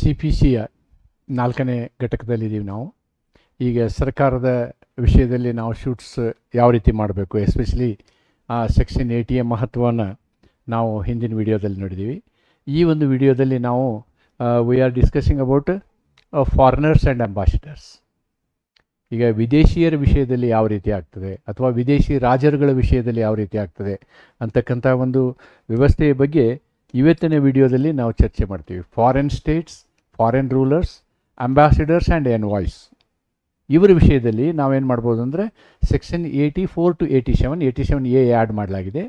C P ಸಿಯ ನಾಲ್ಕನೇ ಘಟಕದಲ್ಲಿದ್ದೀವಿ ನಾವು. ಈಗ ಸರ್ಕಾರದ ವಿಷಯದಲ್ಲಿ ನಾವು ಶೂಟ್ಸ್ ಯಾವ ರೀತಿ ಮಾಡಬೇಕು, ಎಸ್ಪೆಷಲಿ ಆ ಸೆಕ್ಷನ್ ಏಟಿಯ ಮಹತ್ವವನ್ನು ನಾವು ಹಿಂದಿನ ವಿಡಿಯೋದಲ್ಲಿ ನೋಡಿದ್ದೀವಿ. ಈ ಒಂದು ವಿಡಿಯೋದಲ್ಲಿ ನಾವು we are discussing about foreigners and ambassadors ಈಗ ವಿದೇಶಿಯರ ವಿಷಯದಲ್ಲಿ ಯಾವ ರೀತಿ ಆಗ್ತದೆ, ಅಥವಾ ವಿದೇಶಿ ರಾಜರುಗಳ ವಿಷಯದಲ್ಲಿ ಯಾವ ರೀತಿ ಆಗ್ತದೆ ಅಂತಕ್ಕಂಥ ಒಂದು ವ್ಯವಸ್ಥೆಯ ಬಗ್ಗೆ ಇವತ್ತಿನ ವಿಡಿಯೋದಲ್ಲಿ ನಾವು ಚರ್ಚೆ ಮಾಡ್ತೀವಿ. Foreign states foreign rulers ambassadors and envoys ಇವರ ವಿಷಯದಲ್ಲಿ ನಾವೇನು ಮಾಡ್ಬೋದು ಅಂದರೆ section eighty four to eighty seven eighty seven A add ಮಾಡಲಾಗಿದೆ.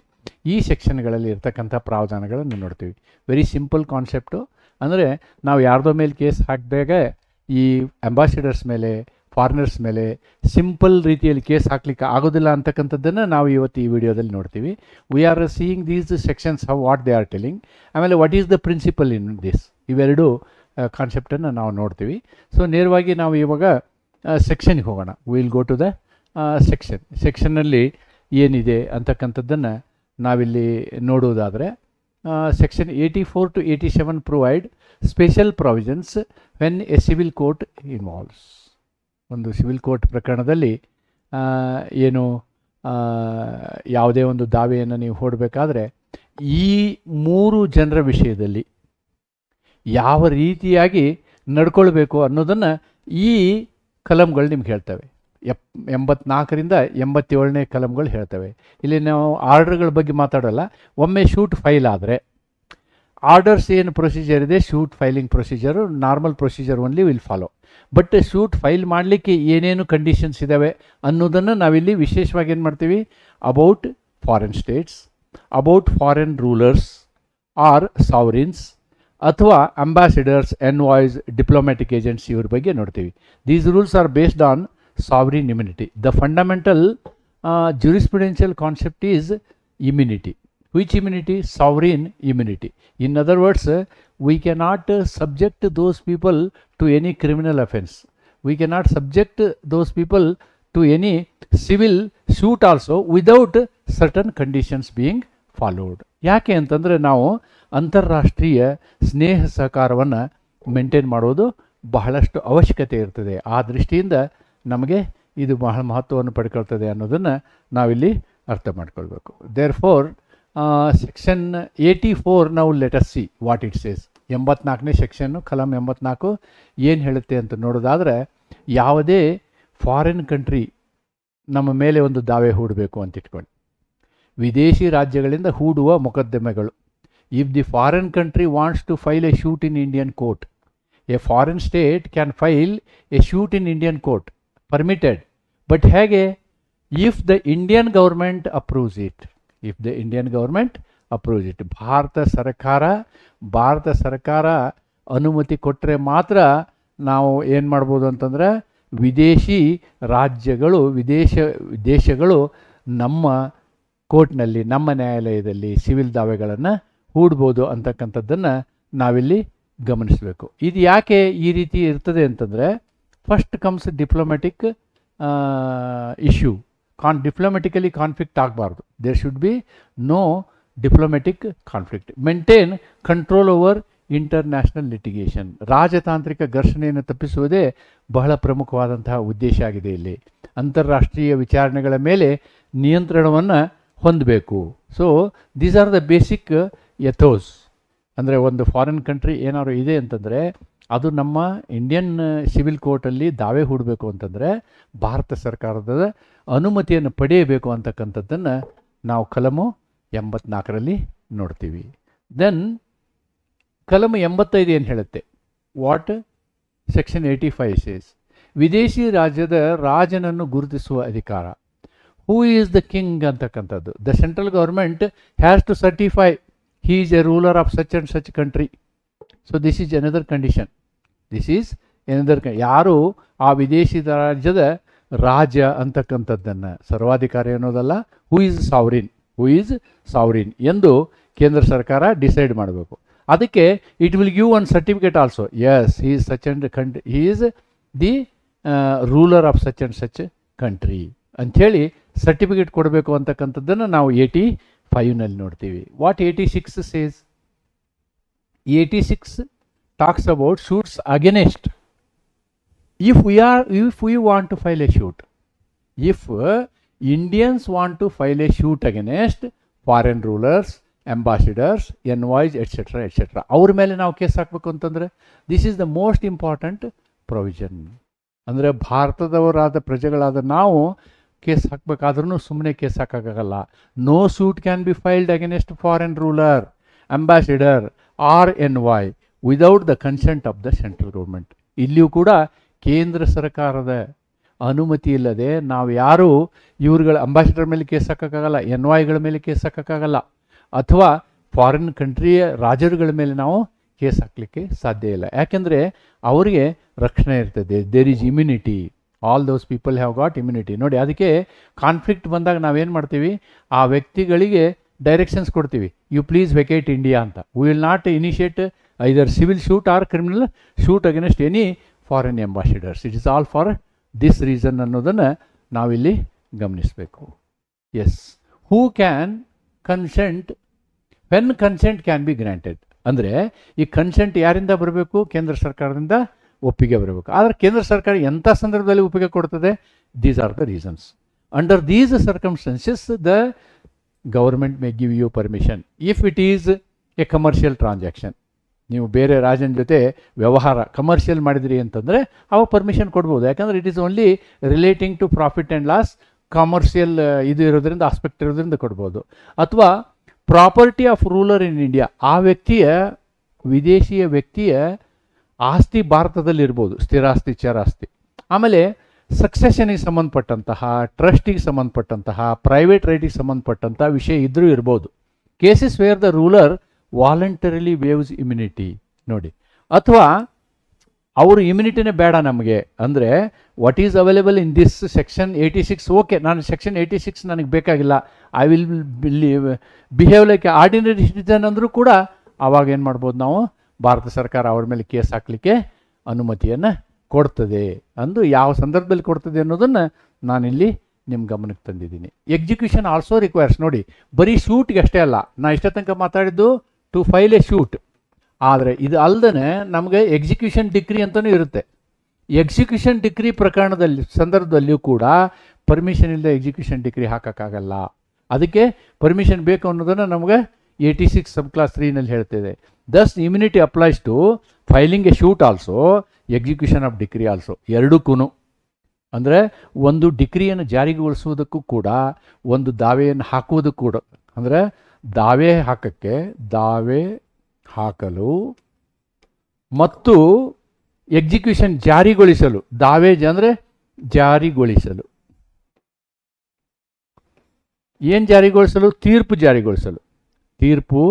ಈ ಸೆಕ್ಷನ್ಗಳಲ್ಲಿ ಇರ್ತಕ್ಕಂಥ ಪ್ರಾವಧಾನಗಳನ್ನು ನೋಡ್ತೀವಿ. ವೆರಿ ಸಿಂಪಲ್ ಕಾನ್ಸೆಪ್ಟು ಅಂದರೆ ನಾವು ಯಾರ್ದೋ ಮೇಲೆ ಕೇಸ್ ಹಾಕಿದಾಗ ಈ ಅಂಬಾಸಿಡರ್ಸ್ ಮೇಲೆ ಫಾರಿನರ್ಸ್ ಮೇಲೆ ಸಿಂಪಲ್ ರೀತಿಯಲ್ಲಿ ಕೇಸ್ ಹಾಕ್ಲಿಕ್ಕೆ ಆಗೋದಿಲ್ಲ ಅಂತಕ್ಕಂಥದ್ದನ್ನು ನಾವು ಇವತ್ತು ಈ ವಿಡಿಯೋದಲ್ಲಿ ನೋಡ್ತೀವಿ. We are seeing these sections how what they are telling ಆಮೇಲೆ what is the principle in this ಇವೆರಡು ಕಾನ್ಸೆಪ್ಟನ್ನು ನಾವು ನೋಡ್ತೀವಿ. ಸೊ ನೇರವಾಗಿ ನಾವು ಇವಾಗ ಸೆಕ್ಷನ್ಗೆ ಹೋಗೋಣ. We'll go to the section ಸೆಕ್ಷನ್ನಲ್ಲಿ ಏನಿದೆ ಅಂತಕ್ಕಂಥದ್ದನ್ನು ನಾವಿಲ್ಲಿ ನೋಡುವುದಾದರೆ section eighty four to eighty seven provide special provisions when a civil court involves ಒಂದು ಸಿವಿಲ್ ಕೋರ್ಟ್ ಪ್ರಕರಣದಲ್ಲಿ ಏನು ಯಾವುದೇ ಒಂದು ದಾವೆಯನ್ನು ನೀವು ಹೊಡಬೇಕಾದ್ರೆ, ಈ ಮೂರು ಜನರ ವಿಷಯದಲ್ಲಿ ಯಾವ ರೀತಿಯಾಗಿ ನಡ್ಕೊಳ್ಬೇಕು ಅನ್ನೋದನ್ನು ಈ ಕಲಂಗಳು ನಿಮ್ಗೆ ಹೇಳ್ತವೆ. ಎಪ್, ಎಂಬತ್ನಾಲ್ಕರಿಂದ ಎಂಬತ್ತೇಳನೇ ಕಲಂಗಳು ಹೇಳ್ತವೆ. ಇಲ್ಲಿ ನಾವು ಆರ್ಡರ್ಗಳ ಬಗ್ಗೆ ಮಾತಾಡೋಲ್ಲ, ಒಮ್ಮೆ ಶೂಟ್ ಫೈಲ್ ಆದರೆ, ಆರ್ಡರ್ಸ್ ಏನು ಪ್ರೊಸೀಜರ್ ಇದೆ, suit filing procedure, normal procedure only will follow but suit file ಮಾಡಲಿಕ್ಕೆ ಏನೇನು ಕಂಡೀಷನ್ಸ್ ಇದ್ದಾವೆ ಅನ್ನೋದನ್ನು ನಾವಿಲ್ಲಿ ವಿಶೇಷವಾಗಿ ಏನು ಮಾಡ್ತೀವಿ? About foreign states about foreign rulers or sovereigns ಅಥವಾ ಅಂಬಾಸಿಡರ್ಸ್ ಎನ್ವಾಯ್ಸ್ ಡಿಪ್ಲೊಮ್ಯಾಟಿಕ್ ಏಜೆಂಟ್ಸ್ ಇವ್ರ ಬಗ್ಗೆ ನೋಡ್ತೀವಿ these rules are based on sovereign immunity the fundamental jurisprudential concept is immunity. Which immunity? Sovereign immunity. In other words, uh, we cannot uh, subject those people to any criminal offense. We cannot subject uh, those people to any civil suit also without certain conditions being followed. ಯಾಕೆ ಅಂತಂದರೆ ನಾವು ಅಂತಾರಾಷ್ಟ್ರೀಯ ಸ್ನೇಹ ಸಹಕಾರವನ್ನು maintain ಮಾಡೋದು ಬಹಳಷ್ಟು ಅವಶ್ಯಕತೆ ಇರ್ತದೆ. ಆ ದೃಷ್ಟಿಯಿಂದ ನಮಗೆ ಇದು ಬಹಳ ಮಹತ್ವವನ್ನು ಪಡ್ಕೊಳ್ತದೆ ಅನ್ನೋದನ್ನು ನಾವಿಲ್ಲಿ ಅರ್ಥ ಮಾಡ್ಕೊಳ್ಬೇಕು. Therefore section eighty four ನಾವು let's see what it says ಎಂಬತ್ನಾಲ್ಕನೇ ಸೆಕ್ಷನ್ನು ಕಲಂ ಎಂಬತ್ನಾಲ್ಕು ಏನು ಹೇಳುತ್ತೆ ಅಂತ ನೋಡೋದಾದರೆ ಯಾವುದೇ ಫಾರಿನ್ ಕಂಟ್ರಿ ನಮ್ಮ ಮೇಲೆ ಒಂದು ದಾವೆ ಹೂಡಬೇಕು ಅಂತ ಇಟ್ಕೊಂಡು ವಿದೇಶಿ ರಾಜ್ಯಗಳಿಂದ ಹೂಡುವ ಮೊಕದ್ದಮೆಗಳು if the foreign country wants to file a suit in Indian court a foreign state can file a suit in Indian court permitted but ಹೇಗೆ? If the Indian government approves it if the Indian government approves it Bharata ಸರ್ಕಾರ ಭಾರತ ಸರ್ಕಾರ ಅನುಮತಿ ಕೊಟ್ಟರೆ ಮಾತ್ರ ನಾವು ಏನು ಮಾಡ್ಬೋದು ಅಂತಂದ್ರೆ ವಿದೇಶಿ ರಾಜ್ಯಗಳು, ವಿದೇಶ, ದೇಶಗಳು ನಮ್ಮ ಕೋರ್ಟ್ನಲ್ಲಿ, ನಮ್ಮ ನ್ಯಾಯಾಲಯದಲ್ಲಿ ಸಿವಿಲ್ ದಾವೆಗಳನ್ನು ಹೂಡ್ಬೋದು ಅಂತಕ್ಕಂಥದ್ದನ್ನು ನಾವಿಲ್ಲಿ ಗಮನಿಸಬೇಕು. ಇದು ಯಾಕೆ ಈ ರೀತಿ ಇರ್ತದೆ ಅಂತಂದರೆ first comes diplomatic issue con diplomatically conflict ಆಗಬಾರ್ದು. There should be no diplomatic conflict maintain control over international litigation ರಾಜತಾಂತ್ರಿಕ ಘರ್ಷಣೆಯನ್ನು ತಪ್ಪಿಸುವುದೇ ಬಹಳ ಪ್ರಮುಖವಾದಂತಹ ಉದ್ದೇಶ ಆಗಿದೆ ಇಲ್ಲಿ. ಅಂತಾರಾಷ್ಟ್ರೀಯ ವಿಚಾರಣೆಗಳ ಮೇಲೆ ನಿಯಂತ್ರಣವನ್ನು ಹೊಂದಬೇಕು. So these are the basic ethos, ಅಂದರೆ ಒಂದು ಫಾರಿನ್ ಕಂಟ್ರಿ ಏನಾದ್ರು ಇದೆ ಅಂತಂದರೆ ಅದು ನಮ್ಮ ಇಂಡಿಯನ್ ಸಿವಿಲ್ ಕೋರ್ಟಲ್ಲಿ ದಾವೆ ಹೂಡಬೇಕು ಅಂತಂದರೆ ಭಾರತ ಸರ್ಕಾರದ ಅನುಮತಿಯನ್ನು ಪಡೆಯಬೇಕು ಅಂತಕ್ಕಂಥದ್ದನ್ನು ನಾವು ಕಲಮು ಎಂಬತ್ನಾಲ್ಕರಲ್ಲಿ ನೋಡ್ತೀವಿ. ದೆನ್ ಕಲಮು ಎಂಬತ್ತೈದು ಏನು ಹೇಳುತ್ತೆ? What section eighty five says ವಿದೇಶಿ ರಾಜ್ಯದ ರಾಜನನ್ನು ಗುರುತಿಸುವ ಅಧಿಕಾರ. ಹೂ ಈಸ್ ದ ಕಿಂಗ್ ಅಂತಕ್ಕಂಥದ್ದು? The central government has to certify he is a ruler of such and such country so this is another condition this is another ಯಾರು ಆ ವಿದೇಶಿ ರಾಜ್ಯದ ರಾಜ ಅಂತಕ್ಕಂಥದ್ದನ್ನು, ಸರ್ವಾಧಿಕಾರಿ ಅನ್ನೋದಲ್ಲ ಹೂ ಈಸ್ ಸಾವ್ರಿನ್ ಹೂ ಈಸ್ ಸಾವ್ರಿನ್ ಎಂದು ಕೇಂದ್ರ ಸರ್ಕಾರ ಡಿಸೈಡ್ ಮಾಡಬೇಕು. ಅದಕ್ಕೆ it will give one certificate also as he is such and count he is the ruler of such and such country ಅಂಥೇಳಿ ಸರ್ಟಿಫಿಕೇಟ್ ಕೊಡಬೇಕು ಅಂತಕ್ಕಂಥದ್ದನ್ನು ನಾವು ಏಯ್ಟಿ ಫೈವ್ನಲ್ಲಿ ನೋಡ್ತೀವಿ. What eighty six says eighty six talks about suits against if we are if we want to file a suit if Indians want to file a suit against foreign rulers ambassadors envoys etcetera etcetera ಅವ್ರ ಮೇಲೆ ನಾವು case ಹಾಕ್ಬೇಕು ಅಂತಂದರೆ this is the most important provision ಅಂದರೆ ಭಾರತದವರಾದ ಪ್ರಜೆಗಳಾದ ನಾವು case ಹಾಕಬೇಕಾದ್ರೂ ಸುಮ್ಮನೆ case ಹಾಕೋಕ್ಕಾಗಲ್ಲ no suit can be filed against foreign ruler ambassador or envoy without the consent of the central government ಇಲ್ಲಿಯೂ ಕೂಡ ಕೇಂದ್ರ ಸರ್ಕಾರದ ಅನುಮತಿ ಇಲ್ಲದೆ ನಾವು ಯಾರು ಇವ್ರುಗಳ ಅಂಬಾಸಿಡರ್ ಮೇಲೆ ಕೇಸ್ ಹಾಕೋಕ್ಕಾಗಲ್ಲ ಎನ್ ವೈಗಳ ಮೇಲೆ ಕೇಸ್ ಹಾಕೋಕ್ಕಾಗಲ್ಲ. ಅಥವಾ ಫಾರಿನ್ ಕಂಟ್ರಿಯ ರಾಜರುಗಳ ಮೇಲೆ ನಾವು ಕೇಸ್ ಹಾಕಲಿಕ್ಕೆ ಸಾಧ್ಯ ಇಲ್ಲ. ಯಾಕೆಂದರೆ ಅವರಿಗೆ ರಕ್ಷಣೆ ಇರ್ತದೆ. There is immunity all those people have got immunity ನೋಡಿ, ಅದಕ್ಕೆ ಕಾನ್ಫ್ಲಿಕ್ಟ್ ಬಂದಾಗ ನಾವೇನು ಮಾಡ್ತೀವಿ? ಆ ವ್ಯಕ್ತಿಗಳಿಗೆ ಡೈರೆಕ್ಷನ್ಸ್ ಕೊಡ್ತೀವಿ. ಯು ಪ್ಲೀಸ್ ವೆಕೇಟ್ ಇಂಡಿಯಾ ಅಂತ. Will not initiate either civil suit or criminal suit against any foreign ambassadors it is all for this reason ಅನ್ನೋದನ್ನು ನಾವಿಲ್ಲಿ ಗಮನಿಸಬೇಕು. As who can consent when consent can be granted ಅಂದರೆ ಈ consent ಯಾರಿಂದ ಬರಬೇಕು? ಕೇಂದ್ರ ಸರ್ಕಾರದಿಂದ? ಒಪ್ಪಿಗೆ ಬರಬೇಕು. ಆದರೆ ಕೇಂದ್ರ ಸರ್ಕಾರ ಎಂಥ ಸಂದರ್ಭದಲ್ಲಿ ಒಪ್ಪಿಗೆ ಕೊಡ್ತದೆ? These are the reasons under these circumstances the government may give you permission if it is a commercial transaction ನೀವು ಬೇರೆ ರಾಜನ ಜೊತೆ ವ್ಯವಹಾರ ಕಮರ್ಷಿಯಲ್ ಮಾಡಿದಿರಿ ಅಂತಂದರೆ ಅವಾಗ ಪರ್ಮಿಷನ್ ಕೊಡ್ಬೋದು. ಯಾಕಂದರೆ it is only relating to profit and loss commercial ಇದು ಇರೋದ್ರಿಂದ ಆಸ್ಪೆಕ್ಟ್ ಇರೋದ್ರಿಂದ ಕೊಡ್ಬೋದು. ಅಥವಾ property of ruler in India ಆ ವ್ಯಕ್ತಿಯ, ವಿದೇಶಿಯ ವ್ಯಕ್ತಿಯ ಆಸ್ತಿ ಭಾರತದಲ್ಲಿ ಇರ್ಬೋದು ಸ್ಥಿರಾಸ್ತಿ, ಚರಾಸ್ತಿ. ಆಮೇಲೆ ಸಕ್ಸೆಷನಿಗೆ ಸಂಬಂಧಪಟ್ಟಂತಹ ಟ್ರಸ್ಟಿಗೆ ಸಂಬಂಧಪಟ್ಟಂತಹ ಪ್ರೈವೇಟ್ ರೈಟಿಗೆ ಸಂಬಂಧಪಟ್ಟಂತಹ ವಿಷಯ ಇದ್ರೂ ಇರ್ಬೋದು. Cases where the ruler voluntarily waives immunity ನೋಡಿ. ಅಥವಾ ಅವರು ಇಮ್ಯುನಿಟಿನೇ ಬೇಡ ನಮಗೆ, ಅಂದರೆ what is available in this section eighty six okay ನಾನು ಸೆಕ್ಷನ್ ಏಯ್ಟಿ ಸಿಕ್ಸ್ ನನಗೆ ಬೇಕಾಗಿಲ್ಲ. I will behave like ordinary citizen ಅಂದರೂ ಕೂಡ ಆವಾಗ ಏನು ಮಾಡ್ಬೋದು ನಾವು ಭಾರತ ಸರ್ಕಾರ ಅವ್ರ ಮೇಲೆ ಕೇಸ್ ಹಾಕಲಿಕ್ಕೆ ಅನುಮತಿಯನ್ನು ಕೊಡ್ತದೆ ಅಂದು ಯಾವ ಸಂದರ್ಭದಲ್ಲಿ ಕೊಡ್ತದೆ ಅನ್ನೋದನ್ನು ನಾನಿಲ್ಲಿ ನಿಮ್ಮ ಗಮನಕ್ಕೆ ತಂದಿದ್ದೀನಿ. ಎಕ್ಸಿಕ್ಯೂಷನ್ ಆಲ್ಸೋ ರಿಕ್ವೈರ್ಸ್ ನೋಡಿ, ಬರೀ ಶೂಟ್ಗೆ ಅಷ್ಟೇ ಅಲ್ಲ, ನಾ ಇಷ್ಟ ತನಕ ಮಾತಾಡಿದ್ದು ಟು ಫೈಲ್ ಎ ಶೂಟ್ ಆದರೆ ಇದು ಅಲ್ಲದೆ ನಮಗೆ ಎಕ್ಸಿಕ್ಯೂಷನ್ ಡಿಗ್ರಿ ಅಂತಲೂ ಇರುತ್ತೆ. ಎಕ್ಸಿಕ್ಯೂಷನ್ ಡಿಗ್ರಿ ಪ್ರಕರಣದಲ್ಲಿ, ಸಂದರ್ಭದಲ್ಲಿಯೂ ಕೂಡ ಪರ್ಮಿಷನ್ ಇಲ್ಲದೆ ಎಕ್ಸಿಕ್ಯೂಷನ್ ಡಿಗ್ರಿ ಹಾಕೋಕ್ಕಾಗಲ್ಲ. ಅದಕ್ಕೆ ಪರ್ಮಿಷನ್ ಬೇಕು ಅನ್ನೋದನ್ನು ನಮಗೆ ಏಯ್ಟಿ ಸಿಕ್ಸ್ ಸಬ್ ಕ್ಲಾಸ್ ತ್ರೀನಲ್ಲಿ ಹೇಳ್ತಿದೆ. Thus immunity applies to filing a suit also execution of decree also ಎರಡಕ್ಕೂ ಅಂದರೆ ಒಂದು ಡಿಕ್ರಿಯನ್ನು ಜಾರಿಗೊಳಿಸುವುದಕ್ಕೂ ಕೂಡ, ಒಂದು ದಾವೆಯನ್ನು ಹಾಕುವುದಕ್ಕೂ ಕೂಡ. ಅಂದರೆ ದಾವೆ ಹಾಕಕ್ಕೆ ದಾವೆ ಹಾಕಲು ಮತ್ತು ಎಕ್ಸಿಕ್ಯೂಷನ್ ಜಾರಿಗೊಳಿಸಲು. ದಾವೆ ಅಂದರೆ ಜಾರಿಗೊಳಿಸಲು. ಏನು ಜಾರಿಗೊಳಿಸಲು? ತೀರ್ಪು ಜಾರಿಗೊಳಿಸಲು. ತೀರ್ಪು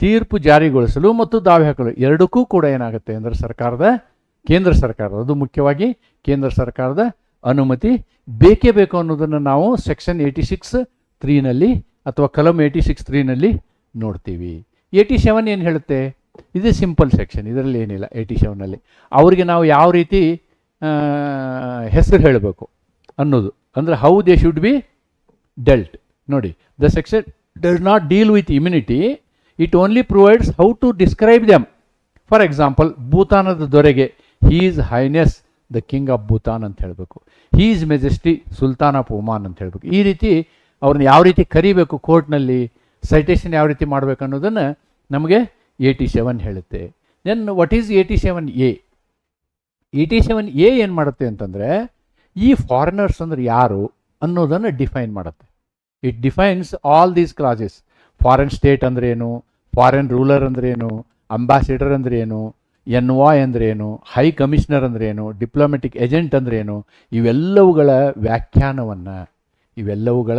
ತೀರ್ಪು ಜಾರಿಗೊಳಿಸಲು ಮತ್ತು ದಾವೆ ಹಾಕಲು ಎರಡಕ್ಕೂ ಕೂಡ ಏನಾಗುತ್ತೆ ಅಂದರೆ ಸರ್ಕಾರದ, ಕೇಂದ್ರ ಸರ್ಕಾರದ, ಅದು ಮುಖ್ಯವಾಗಿ ಕೇಂದ್ರ ಸರ್ಕಾರದ ಅನುಮತಿ. ಬೇಕೇ ಬೇಕು ಅನ್ನೋದನ್ನು ನಾವು ಸೆಕ್ಷನ್ ಏಯ್ಟಿ ಸಿಕ್ಸ್ ತ್ರೀನಲ್ಲಿ ಅಥವಾ ಕಲಂ ಏಯ್ಟಿ ಸಿಕ್ಸ್ ತ್ರೀನಲ್ಲಿ ನೋಡ್ತೀವಿ. ಏಯ್ಟಿ ಸೆವೆನ್ ಏನು ಹೇಳುತ್ತೆ? ಇದು ಸಿಂಪಲ್ ಸೆಕ್ಷನ್, ಇದರಲ್ಲಿ ಏನಿಲ್ಲ ಏಯ್ಟಿ ಸೆವೆನಲ್ಲಿ ಅವರಿಗೆ ನಾವು ಯಾವ ರೀತಿ ಹೆಸರು ಹೇಳಬೇಕು ಅನ್ನೋದು. ಅಂದರೆ how they should be dealt ನೋಡಿ the section does not deal with immunity it only provides how to describe them for example ಭೂತಾನದ ದೊರೆಗೆ his highness the king of Bhutan ಅಂತ ಹೇಳಬೇಕು. His majesty sultan of Oman ಅಂತ ಹೇಳಬೇಕು. ಈ ರೀತಿ ಅವ್ರನ್ನ ಯಾವ ರೀತಿ ಕರಿಬೇಕು ಕೋರ್ಟ್ನಲ್ಲಿ ಸೈಟೇಷನ್ ಯಾವ ರೀತಿ ಮಾಡಬೇಕು ಅನ್ನೋದನ್ನು ನಮಗೆ ಏಯ್ಟಿ ಸೆವೆನ್ ಹೇಳುತ್ತೆ. Then what is eighty seven A eighty seven A ಏನು ಮಾಡುತ್ತೆ ಅಂತಂದರೆ, ಈ ಫಾರಿನರ್ಸ್ ಅಂದ್ರೆ ಯಾರು ಅನ್ನೋದನ್ನು ಡಿಫೈನ್ ಮಾಡುತ್ತೆ. It defines all these classes foreign state ಅಂದ್ರೇನು ಫಾರಿನ್ ರೂಲರ್ ಅಂದ್ರೇನು? ಅಂಬಾಸಿಡರ್ ಅಂದ್ರೇನು? ಎನ್ ವಾಯ್ ಅಂದ್ರೇನು? ಹೈ ಕಮಿಷನರ್ ಅಂದ್ರೇನು? ಡಿಪ್ಲೊಮೆಟಿಕ್ ಏಜೆಂಟ್ ಅಂದ್ರೇನು? ಇವೆಲ್ಲವುಗಳ ವ್ಯಾಖ್ಯಾನವನ್ನು ಇವೆಲ್ಲವುಗಳ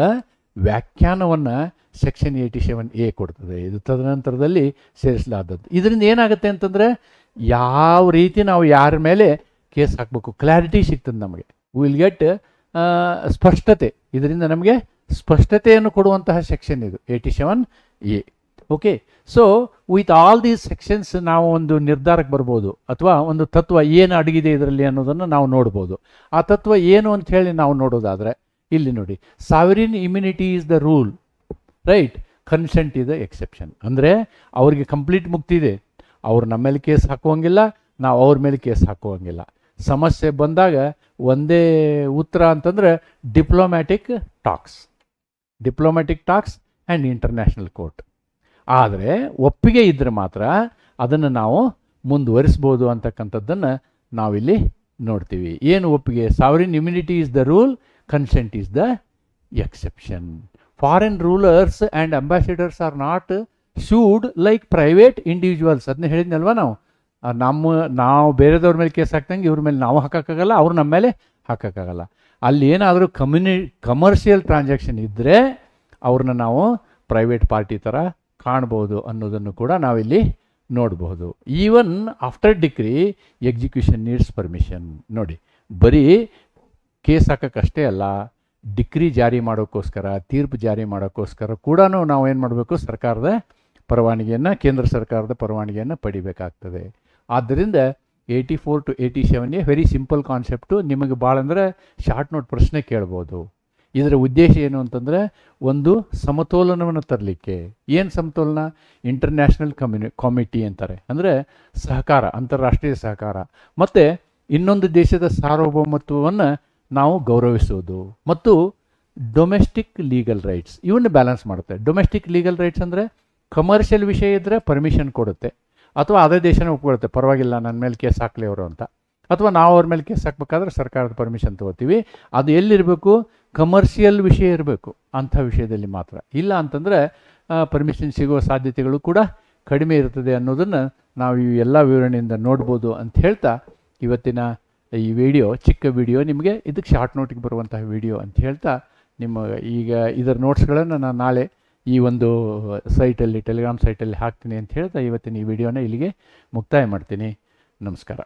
ವ್ಯಾಖ್ಯಾನವನ್ನು ಸೆಕ್ಷನ್ ಏಯ್ಟಿ ಸೆವೆನ್ ಎ ಕೊಡ್ತದೆ. ಇದು ತದನಂತರದಲ್ಲಿ ಸೇರಿಸಲಾದದ್ದು. ಇದರಿಂದ ಏನಾಗುತ್ತೆ ಅಂತಂದರೆ, ಯಾವ ರೀತಿ ನಾವು ಯಾರ ಮೇಲೆ ಕೇಸ್ ಹಾಕಬೇಕು? ಕ್ಲಾರಿಟಿ ಸಿಗ್ತದೆ ನಮಗೆ. ವಿಲ್ ಗೆಟ್ ಸ್ಪಷ್ಟತೆ. ಇದರಿಂದ ನಮಗೆ ಸ್ಪಷ್ಟತೆಯನ್ನು ಕೊಡುವಂತಹ ಸೆಕ್ಷನ್ ಇದು eighty seven A okay so with all these sections ನಾವು ಒಂದು ನಿರ್ಧಾರಕ್ಕೆ ಬರ್ಬೋದು ಅಥವಾ ಒಂದು ತತ್ವ ಏನು ಅಡಗಿದೆ ಇದರಲ್ಲಿ ಅನ್ನೋದನ್ನು ನಾವು ನೋಡ್ಬೋದು. ಆ ತತ್ವ ಏನು ಅಂತ ಹೇಳಿ ನಾವು ನೋಡೋದಾದರೆ ಇಲ್ಲಿ ನೋಡಿ sovereign immunity is the rule right consent ಇದೆ ಎಕ್ಸೆಪ್ಷನ್ ಅಂದರೆ ಅವ್ರಿಗೆ ಕಂಪ್ಲೀಟ್ ಮುಕ್ತಿ ಇದೆ. ಅವ್ರು ನಮ್ಮ ಮೇಲೆ ಕೇಸ್ ಹಾಕುವಂಗಿಲ್ಲ, ನಾವು ಅವ್ರ ಮೇಲೆ ಕೇಸ್ ಹಾಕುವಂಗಿಲ್ಲ. ಸಮಸ್ಯೆ ಬಂದಾಗ ಒಂದೇ ಉತ್ತರ ಅಂತಂದರೆ diplomatic talks diplomatic talks and international court ಆದರೆ ಒಪ್ಪಿಗೆ ಇದ್ದರೆ ಮಾತ್ರ ಅದನ್ನು ನಾವು ಮುಂದುವರಿಸ್ಬೋದು ಅಂತಕ್ಕಂಥದ್ದನ್ನು ನಾವಿಲ್ಲಿ ನೋಡ್ತೀವಿ. ಏನು ಒಪ್ಪಿಗೆ? Sovereign immunity is the rule consent is the exception foreign rulers and ambassadors are not should like private individuals ಅದನ್ನ ಹೇಳಿದ್ನಲ್ವ ನಾವು? ನಮ್ಮ, ನಾವು ಬೇರೆದವ್ರ ಮೇಲೆ ಕೇಸ್ ಹಾಕ್ದಂಗೆ ಇವ್ರ ಮೇಲೆ ನಾವು ಹಾಕೋಕ್ಕಾಗಲ್ಲ, ಅವ್ರು ನಮ್ಮ ಮೇಲೆ ಹಾಕೋಕ್ಕಾಗಲ್ಲ. ಅಲ್ಲಿ ಏನಾದರೂ ಕಮ್ಯುನಿ ಕಮರ್ಷಿಯಲ್ ಟ್ರಾನ್ಸಾಕ್ಷನ್ ಇದ್ದರೆ ಅವ್ರನ್ನ ನಾವು ಪ್ರೈವೇಟ್ ಪಾರ್ಟಿ ಥರ ಕಾಣ್ಬೋದು ಅನ್ನೋದನ್ನು ಕೂಡ ನಾವಿಲ್ಲಿ ನೋಡಬಹುದು. Even after degree execution needs permission ನೋಡಿ, ಬರೀ ಕೇಸ್ ಹಾಕೋಕ್ಕಷ್ಟೇ ಅಲ್ಲ ಡಿಕ್ರಿ ಜಾರಿ ಮಾಡೋಕ್ಕೋಸ್ಕರ, ತೀರ್ಪು ಜಾರಿ ಮಾಡೋಕ್ಕೋಸ್ಕರ ಕೂಡ ನಾವು ಏನು ಮಾಡಬೇಕು? ಸರ್ಕಾರದ ಪರವಾನಗಿಯನ್ನು, ಕೇಂದ್ರ ಸರ್ಕಾರದ ಪರವಾನಗಿಯನ್ನು ಪಡಿಬೇಕಾಗ್ತದೆ. ಆದ್ದರಿಂದ eighty four to eighty seven A very simple concept ನಿಮಗೆ ಭಾಳ ಅಂದರೆ ಶಾರ್ಟ್ ನೋಟ್ ಪ್ರಶ್ನೆ ಕೇಳ್ಬೋದು. ಇದರ ಉದ್ದೇಶ ಏನು ಅಂತಂದರೆ ಒಂದು ಸಮತೋಲನವನ್ನು ತರಲಿಕ್ಕೆ. ಏನು ಸಮತೋಲನ? ಇಂಟರ್ನ್ಯಾಷನಲ್ ಕಮ್ಯುನಿ ಕಾಮಿಟಿ ಅಂತಾರೆ. ಅಂದರೆ ಸಹಕಾರ, ಅಂತಾರಾಷ್ಟ್ರೀಯ ಸಹಕಾರ. ಮತ್ತು ಇನ್ನೊಂದು ದೇಶದ ಸಾರ್ವಭೌಮತ್ವವನ್ನು ನಾವು ಗೌರವಿಸುವುದು ಮತ್ತು ಡೊಮೆಸ್ಟಿಕ್ ಲೀಗಲ್ ರೈಟ್ಸ್ ಇವನ್ನ ಬ್ಯಾಲೆನ್ಸ್ ಮಾಡುತ್ತೆ. ಡೊಮೆಸ್ಟಿಕ್ ಲೀಗಲ್ ರೈಟ್ಸ್ ಅಂದರೆ ಕಮರ್ಷಿಯಲ್ ವಿಷಯ ಇದ್ದರೆ ಪರ್ಮಿಷನ್ ಕೊಡುತ್ತೆ. ಅಥವಾ ಅದೇ ದೇಶನೇ ಒಪ್ಕೊಳುತ್ತೆ. ಪರವಾಗಿಲ್ಲ ನನ್ನ ಮೇಲೆ ಕೇಸ್ ಹಾಕಲಿ ಅವರು ಅಂತ. ಅಥವಾ ನಾವು ಅವ್ರ ಮೇಲೆ ಕೇಸ್ ಹಾಕ್ಬೇಕಾದ್ರೆ ಸರ್ಕಾರದ ಪರ್ಮಿಷನ್ ತೊಗೋತೀವಿ. ಅದು ಎಲ್ಲಿರಬೇಕು? ಕಮರ್ಷಿಯಲ್ ವಿಷಯ ಇರಬೇಕು, ಅಂಥ ವಿಷಯದಲ್ಲಿ ಮಾತ್ರ. ಇಲ್ಲ ಅಂತಂದರೆ ಪರ್ಮಿಷನ್ ಸಿಗುವ ಸಾಧ್ಯತೆಗಳು ಕೂಡ ಕಡಿಮೆ ಇರ್ತದೆ ಅನ್ನೋದನ್ನು ನಾವು ಈ ಎಲ್ಲ ವಿವರಣೆಯಿಂದ ನೋಡ್ಬೋದು ಅಂತ ಹೇಳ್ತಾ ಇವತ್ತಿನ ಈ ವಿಡಿಯೋ, ಚಿಕ್ಕ ವಿಡಿಯೋ ನಿಮಗೆ, ಇದಕ್ಕೆ ಶಾರ್ಟ್ ನೋಟಿಗೆ ಬರುವಂತಹ ವಿಡಿಯೋ ಅಂತ ಹೇಳ್ತಾ ನಿಮ್ಮ ಈಗ ಇದರ ನೋಟ್ಸ್ಗಳನ್ನು ನಾನು ನಾಳೆ ಈ ಒಂದು ಸೈಟಲ್ಲಿ ಟೆಲಿಗ್ರಾಮ್ ಸೈಟಲ್ಲಿ ಹಾಕ್ತೀನಿ ಅಂತ ಹೇಳ್ತಾ ಇವತ್ತಿನ ಈ ವಿಡಿಯೋನ ಇಲ್ಲಿಗೆ ಮುಕ್ತಾಯ ಮಾಡ್ತೀನಿ. ನಮಸ್ಕಾರ.